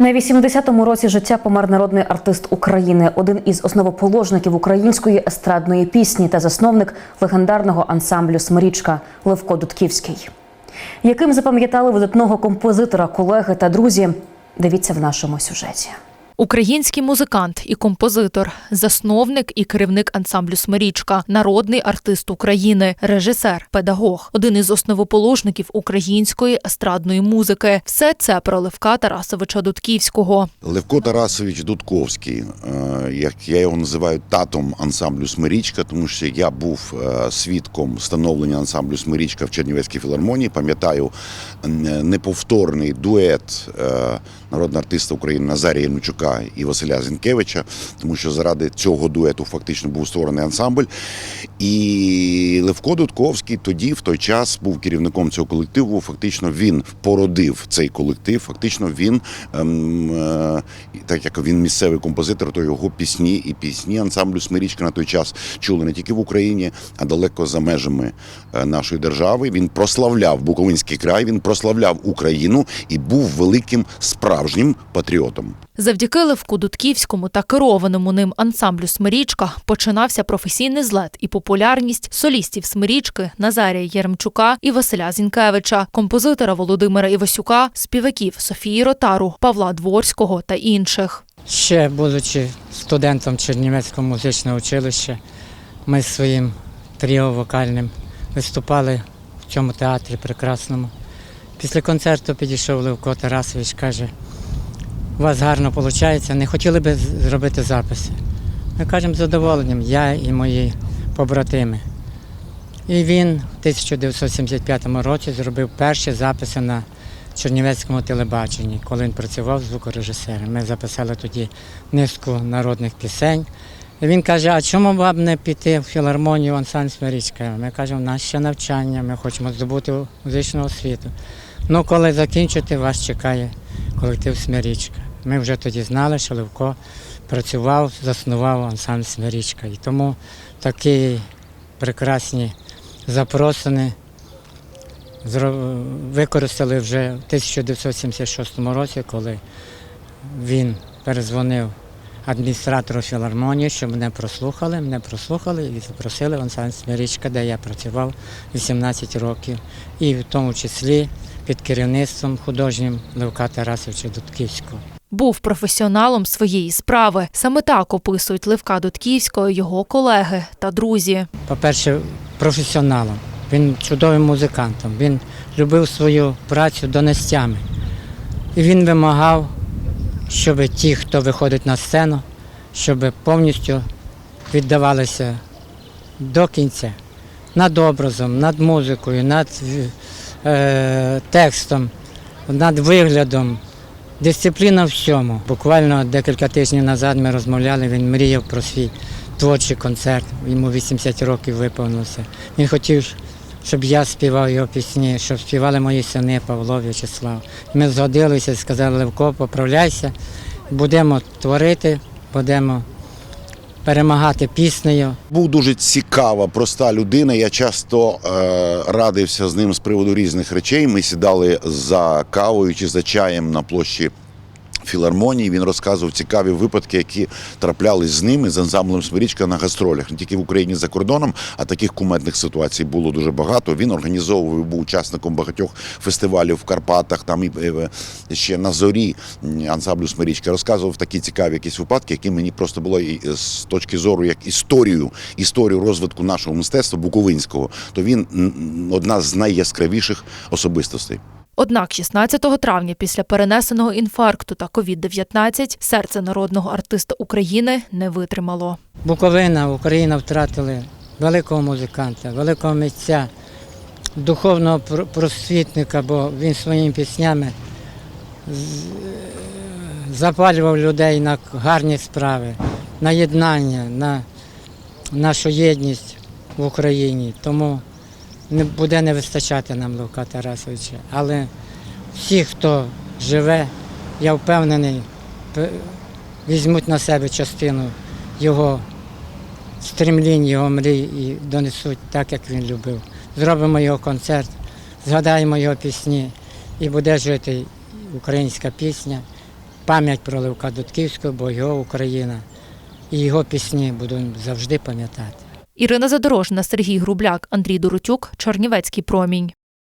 На 80-му році життя помер народний артист України, один із основоположників української естрадної пісні та засновник легендарного ансамблю Смирічка Левко Дудківський. Яким запам'ятали видатного композитора, колеги та друзі? Дивіться в нашому сюжеті. Український музикант і композитор, засновник і керівник ансамблю Смирічка, народний артист України, режисер, педагог, один із основоположників української естрадної музики. Все це про Левка Тарасовича Дудківського. Левко Тарасович Дудковський, е, як я його називаю татом ансамблю Смирічка, тому що я був е, свідком становлення ансамблю Смирічка в Чернівецькій філармонії. Пам'ятаю неповторний дует е, народного артиста України Назарія Янучука і Василя Зінкевича, тому що заради цього дуету фактично був створений ансамбль. І Левко Дудковський тоді, в той час, був керівником цього колективу. Фактично він породив цей колектив. Фактично він, ем, е, так як він місцевий композитор, то його пісні і пісні ансамблю Смирічка на той час чули не тільки в Україні, а далеко за межами е, нашої держави. Він прославляв Буковинський край, він прославляв Україну і був великим справжнім патріотом. Завдяки Левку Дудківському та керованому ним ансамблю Смирічка починався професійний злет і популярність солістів Смирічки Назарія Єремчука і Василя Зінкевича, композитора Володимира Івасюка, співаків Софії Ротару, Павла Дворського та інших. Ще будучи студентом Чернівецького музичного училища, ми з своїм тріо вокальним виступали в цьому театрі прекрасному. Після концерту підійшов Левко Тарасович, каже, у вас гарно виходить, не хотіли би зробити записи. Ми кажемо з задоволенням, я і мої побратими. І він в 1975 році зробив перші записи на Чернівецькому телебаченні, коли він працював звукорежисером. Ми записали тоді низку народних пісень. І він каже, а чому б не піти в філармонію ансамбль Смирічка? Ми кажемо, у нас ще навчання, ми хочемо здобути музичну освіту. Ну, коли закінчите, вас чекає колектив Смирічка. Ми вже тоді знали, що Левко працював, заснував ансамбль Смирічка. І тому такі прекрасні запросини використали вже в 1976 році, коли він перезвонив адміністратору філармонії, щоб мене прослухали. Мене прослухали і запросили в ансамбль Смирічка, де я працював 18 років, і в тому числі під керівництвом художнім Левка Тарасовича Дудківського. Був професіоналом своєї справи. Саме так описують Левка Дудківського його колеги та друзі. по-перше, професіоналом. Він чудовим музикантом. Він любив свою працю донестями. І він вимагав, щоб ті, хто виходить на сцену, щоб повністю віддавалися до кінця над образом, над музикою, над е, текстом, над виглядом. Дисципліна в всьому. Буквально декілька тижнів назад ми розмовляли, він мріяв про свій творчий концерт. Йому 80 років виповнилося. Він хотів, щоб я співав його пісні, щоб співали мої сини Павло В'ячеслав. Ми згодилися сказали, Левко, поправляйся, будемо творити, будемо перемагати піснею. Був дуже цікава, проста людина. Я часто е, радився з ним з приводу різних речей. Ми сідали за кавою чи за чаєм на площі. Філармонії він розказував цікаві випадки, які траплялись з ними з ансамблем Смирічка на гастролях не тільки в Україні за кордоном, а таких кумедних ситуацій було дуже багато. Він організовував був учасником багатьох фестивалів в Карпатах, там і е, ще на зорі ансамблю Смирічка. Розказував такі цікаві якісь випадки, які мені просто було і е, з точки зору як історію, історію розвитку нашого мистецтва буковинського. То він одна з найяскравіших особистостей. Однак 16 травня після перенесеного інфаркту та COVID-19 серце народного артиста України не витримало. Буковина, Україна втратили великого музиканта, великого митця, духовного просвітника, бо він своїми піснями запалював людей на гарні справи, на єднання, на нашу єдність в Україні. Тому буде не вистачати нам Левка Тарасовича. Але всі, хто живе, я впевнений, візьмуть на себе частину його стремлінь, його мрій і донесуть так, як він любив. Зробимо його концерт, згадаємо його пісні і буде жити українська пісня, пам'ять про Левка Дудківського, бо його Україна і його пісні буду завжди пам'ятати. Ірина Задорожна, Сергій Грубляк, Андрій Доротюк, Чернівецький промінь.